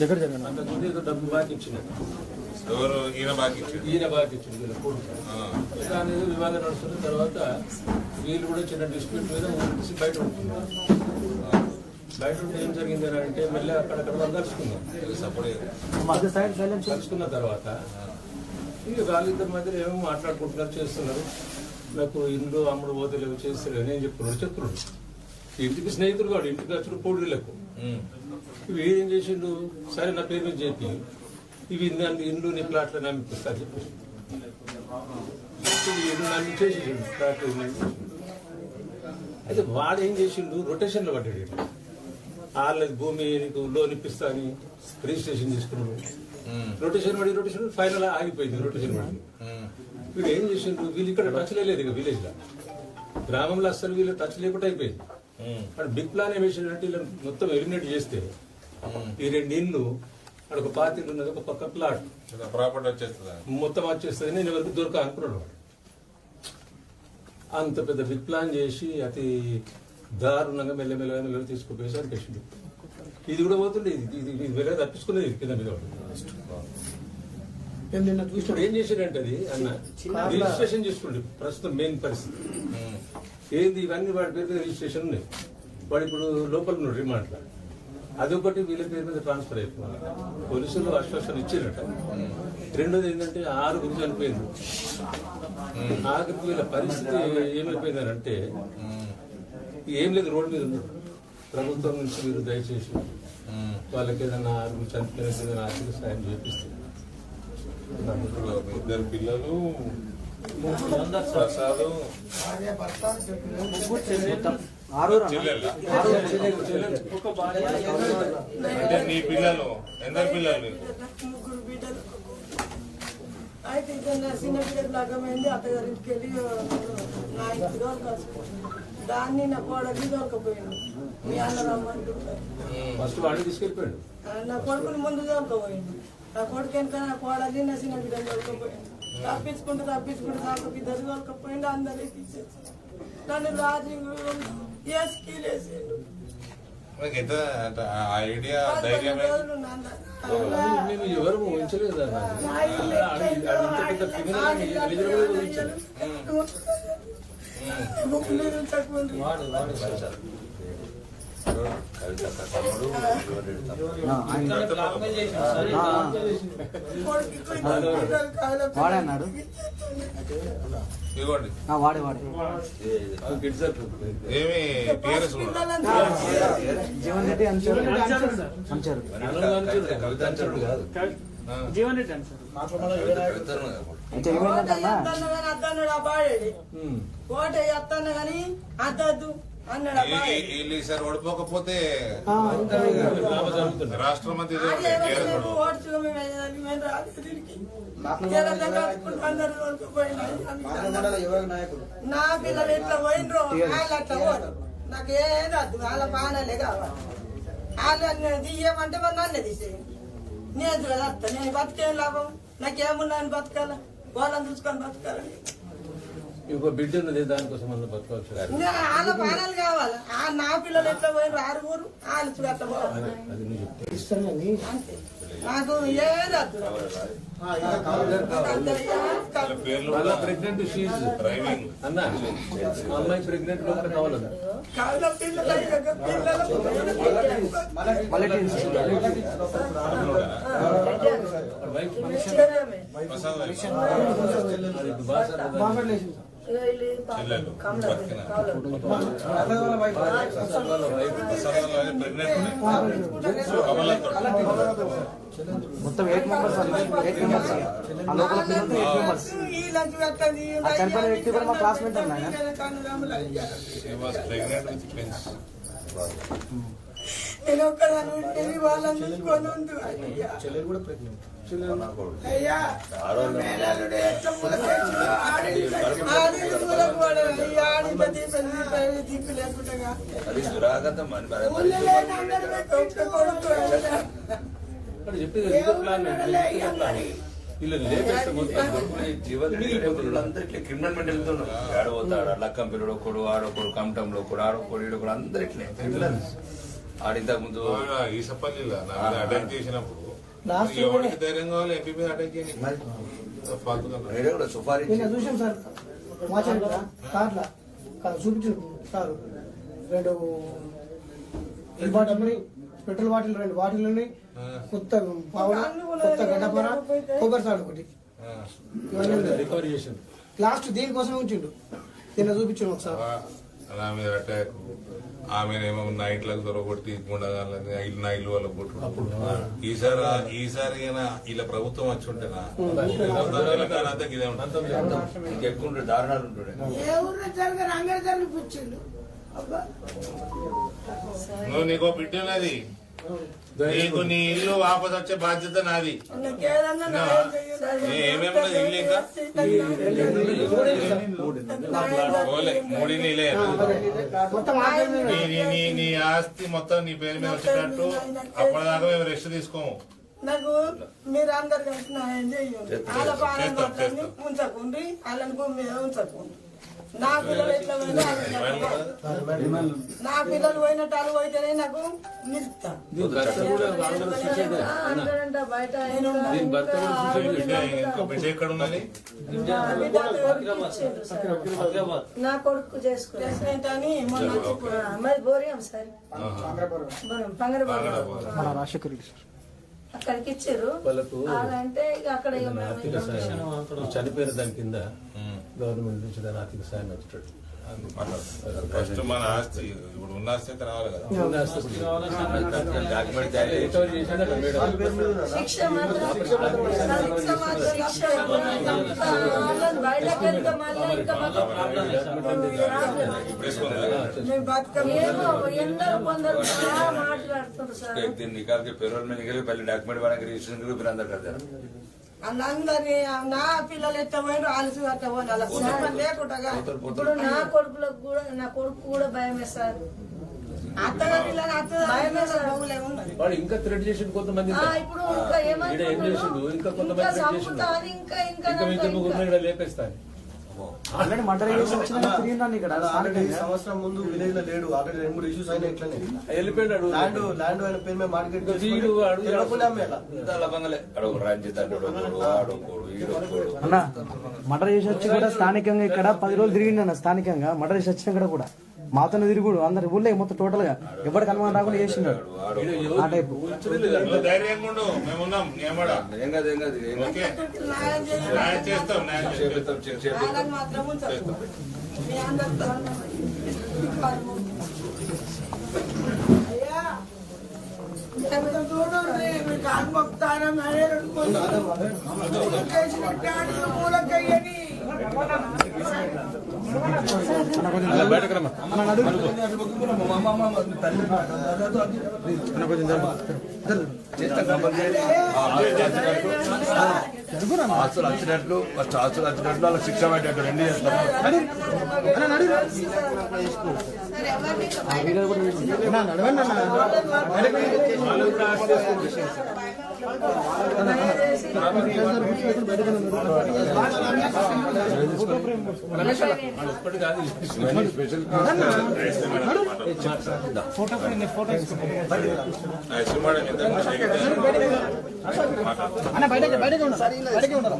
దగ్గర జరగండి అంతకుముందు ఏదో డబ్బు బాకీ ఇచ్చింది ఎవరు? ఈయన బాగా ఇచ్చిండు ఈయన బాకీ ఇచ్చింది వీళ్ళ కొడుకు ఆ. దాని మీద వివాదం నడుస్తున్న తర్వాత వీళ్ళు కూడా చిన్న డిస్ప్యూట్ మీద ఊరికి బయట ఉంటున్నారు. బయట ఉంటే ఏం జరిగింది అని అంటే మళ్ళీ అక్కడక్కడ వాళ్ళు కలుసుకున్నాం సపోర్ట్ సైడ్ సైలెన్స్ కలుసుకున్న తర్వాత ఇక వాళ్ళిద్దరి మధ్యలో ఏమో మాట్లాడుకుంటున్నారు చేస్తున్నారు. నాకు ఇంట్లో అమ్ముడు పోతలేవు చేస్తలేవు. నేను చెప్తున్నాడు చెప్తున్నాడు ఇంటికి స్నేహితుడు కాడు ఇంటికి వచ్చుడు పోటీలకు. ఇవి ఏం చేసిండు సరే నా పేరు చెప్పి ఇవి నన్ను ఇండ్లు నీ ప్లాట్లు నమ్మిపిస్తా చెప్పి. ఇల్లు చేసిండు నమ్మి. అయితే వాడు ఏం చేసిండు? రొటేషన్లో పడ్డాడు. వాళ్ళది భూమి నీకు లోన్ ఇప్పిస్తా అని రిజిస్ట్రేషన్ చేసుకున్నాడు. రొటేషన్ పడి రొటేషన్ ఫైనల్ ఆగిపోయింది రొటేషన్ పడి. వీడు ఏం చేసిండు? వీళ్ళు ఇక్కడ టచ్ లేదు ఇక విలేజ్లో. గ్రామంలో అస్సలు వీళ్ళు టచ్ లేకుండా అయిపోయింది. అక్కడ బిగ్ ప్లాన్ ఏం వేసిండంటే వీళ్ళని మొత్తం ఎలిమినేట్ చేస్తే ఈ రెండు ఇల్లు అక్కడ ఒక పాతిళ్ళు ఉన్నది ఒక పక్క ప్లాట్. ప్రాపర్టీ వచ్చేస్తుందా? మొత్తం వచ్చేస్తుంది నేను ఎవరికి దొరక అనుకున్నాడు అంత పెద్ద బిగ్ ప్లాన్ చేసి అతి దారుణంగా మెల్లమెల్లగా మెల్లగా తీసుకుపోయేసి అనిపించింది ఇది కూడా పోతుంది ఇది ఇది ఇది వేరే తప్పించుకునేది ఇది కింద మీద ఇప్పుడు ఏం చేశాడంటే అది అన్న రిజిస్ట్రేషన్ చేసుకోండి ప్రస్తుతం మెయిన్ పరిస్థితి. ఏంది ఇవన్నీ వాడి పేరు మీద రిజిస్ట్రేషన్ ఉన్నాయి. వాడు ఇప్పుడు లోపల ఉన్నాడు రిమాండ్లో అదొకటి వీళ్ళ పేరు మీద ట్రాన్స్ఫర్ అయిపోయింది. పోలీసులు ఆశ్వాసన ఇచ్చారట. రెండోది ఏంటంటే ఆరుగురు చనిపోయింది ఆఖరికి వీళ్ళ పరిస్థితి ఏమైపోయిందనంటే ఏం లేదు రోడ్డు మీద ఉన్నారు ప్రభుత్వం నుంచి మీరు దయచేసి వాళ్ళకి ఏదైనా ఆరుగురు చనిపోయిన ఏదైనా ఆర్థిక సాయం చేపిస్తే. ఇద్దరు పిల్లలు అంటే నీ పిల్లలు ఎందరు పిల్లలు నీకు ముగ్గురు బిడ్డలు అయితే ఇక నా చిన్న బిడ్డకు లగ్గమైంది అత్తగారింటికి వెళ్ళి నా ఇంటికి దొరకాల్సి దాన్ని నా కోడలి దొరకపోయింది మీ అన్న తీసుకెళ్ళిపోయాడు. నా కొడుకుని ముందు దొరకపోయింది నా కొడుకు వెనక నా కోడలి నా చిన్న బిడ్డ దొరకపోయింది తప్పించుకుంటూ తప్పించుకుంటూ నాకు ఇద్దరు దొరకపోయింది అందరికి ఇచ్చేసి నన్ను రాజు ఆ ఐడియా మేము ఎవరు ఊహించలేదు? అన్న. ఇంత పెద్ద కూడా ఊహించలేదు. వాడే అన్నాడు ఇవ్వండి ఆ, వాడే? ఏమి జీవన్ రెడ్డి అంచారు అంచారు కవిత అంటాడు కాదు. అయితే ఏమైందంటే అన్న అద్దన్నాడు ఆ బాడేది ఉమ్. కోట ఎత్తన్న గాని అద్దద్దు అన్నాడు వీళ్ళు ఈసారి ఓడిపోకపోతే అందరూ కొనుక్కుపోయిండు. నా పిల్లలు ఎట్లా పోయినరో వాళ్ళు అట్లా పోరు. నాకు ఏది వద్దు వాళ్ళ పానాలే కావాలి. వాళ్ళు తీయమంటే మరి నన్నే తీసేయండి నేను చూడత్తా నేను బతికేం లాభం? నాకేమున్నా అని బతకాల? వాళ్ళని చూసుకొని బతకాలని ఇంకో బిడ్డ ఉన్నది దానికోసం మనం బతకవచ్చు వాళ్ళ పానాలు కావాలి ఆ నా పిల్లలు ఎట్లా పోయినరు ఆరుగురు వాళ్ళు చూడ అట్లా పోవాలి అదే నువ్వు నాకు ఏది వాళ్ళ ప్రెగ్నెంట్ షీజ్ డ్రైవింగ్ అన్న మా అమ్మాయి ప్రెగ్నెంట్ లోపల కావాలన్న వైఫ్ మొత్తం ఎయిట్ మెంబర్స్ ఎయిట్ మెంబర్స్ ఆ లోపల పిల్లలతో ఎయిట్ మెంబర్స్. ఆ చనిపోయిన వ్యక్తి కూడా మా classmate అన్న నేను ఒక్కదాన్ని ఉంటే వాళ్ళని. అయ్యా, మేనల్లుడు దిక్కు లేకుండా ఒక్క కొడుకు చెప్పేది ప్లాన్ ప్లాన్ లేపేస్తే అందరికీ క్రిమినల్ మెంటల్ ఆడబోతాడు లక్కం పిల్లడు ఒకడు ఆడొకడు కమటంలో ఒకడు ఆడొకడు ఈడొకడు అందరు ఇట్లే క్రిమినల్స్ ఆడింతకు ముందు ఈ సప్పల్లిలో అటాక్ చేసినప్పుడు ఎవరికి ధైర్యం కావాలి ఎంపీ మీద అటాక్ చేయని ఫాల్తుగా రేడియో కూడా సుపారీ నిన్న చూసాం సార్. కార్ల. సార్. రెండు పెట్రోల్ బాటిల్ రెండు బాటిల్ ఉన్నాయి. కొత్త కొత్త గడ్డపర కొబ్బరి సాడు ఒకటి. లాస్ట్ దీనికోసమే ఉంచిండు. నిన్న చూపించాను ఒకసారి నా ఆమెనేమో నైట్లకు దొరకొట్టి గుండగాలని ఇల్లు నా ఇల్లు వాళ్ళకి కొట్టు ఈసారి ఈసారి అయినా ఇలా ప్రభుత్వం వచ్చి ఉంటేనా? తెలంగాణ అంతా ఇదే ఉంటుంది. ఇంకెక్కువ ఉంటే దారుణాలు ఉంటుండే. నువ్వు నీకో బిడ్డ ఉన్నది. నీకు నీ ఇల్లు వాపస్ వచ్చే బాధ్యత నాది. నీ. ఏమేమి ఇల్లు ఇంకా? పోలే మూడిని నీ నీ నీ నీ ఆస్తి మొత్తం నీ పేరు మీద వచ్చేటట్టు అప్పటిదాకా మేము రెస్ట్ తీసుకోము. నాకు మీరు అందరు కలిసి న్యాయం చేయండి వాళ్ళ పాలన చేస్తాం, కొట్టండి ఉంచకండి వాళ్ళని భూమి మీద ఉంచకండి. నా పిల్లలు ఎట్లా. నా పిల్లలు పోయినట్టు పోయితేనే నాకు ఎక్కడ ఉన్నది నా కొడుకు మరి బోరియం సార్. పంగరబాబు రాజశేఖర్ రెడ్డి సార్ అక్కడికి ఇచ్చారు. వాళ్ళకు అంటే ఇక అక్కడ చనిపోయిన దాని కింద. గవర్నమెంట్ నుంచి దాని ఆర్థిక సాయం వచ్చేటట్టు ఫస్ట్ మన ఆస్తి ఇప్పుడు ఉన్న ఆస్తి రావాలి కదా డాక్యుమెంట్ శిక్ష వాళ్ళని అందరినీ నా పిల్లలు ఎత్తపోయిన ఆలస్యం ఎత్తపోయిన అలా కుటుంబం లేకుండా ఇప్పుడు నా కొడుకులకు కూడా నా కొడుకు కూడా భయం వేస్తారు. ఇంకా థ్రెడ్ చేసి కొంతమంది ఇప్పుడు ఇంకా ఏమైనా ఇంకా కొంతమంది లేపేస్తారు. ఆల్రెడీ మర్డర్ తిరిగిందండి ఇక్కడ. సంవత్సరం ముందు విలేజ్లో లేడు. ఆల్రెడీ రెండు మూడు ఇష్యూస్ అయినా ఇట్లనే. వెళ్ళిపోయాడు ల్యాండ్ ల్యాండ్ ఆయన పేరు మీద మార్కెట్ అన్న మర్డర్ చేసి వచ్చి కూడా స్థానికంగా ఇక్కడ పది రోజులు తిరిగిండి అన్న స్థానికంగా. మర్డర్ చేసి వచ్చిన ఇక్కడ కూడా. మాతోనే తిరుగుడు అందరు ఊళ్ళో మొత్తం టోటల్గా ఎవరికి అనుమానం రాకుండా చేసిండు. ఆ టైపు మూలకయ్యని ఆస్తులు వచ్చినట్లు ఫస్ట్ ఆస్తులు వచ్చినట్లు వాళ్ళకి శిక్ష పెట్టేట్టు రెండు చేస్తాం ఇప్పటి కాదు బయటకి బయటకి ఉండాలి బయటకి ఉండాలి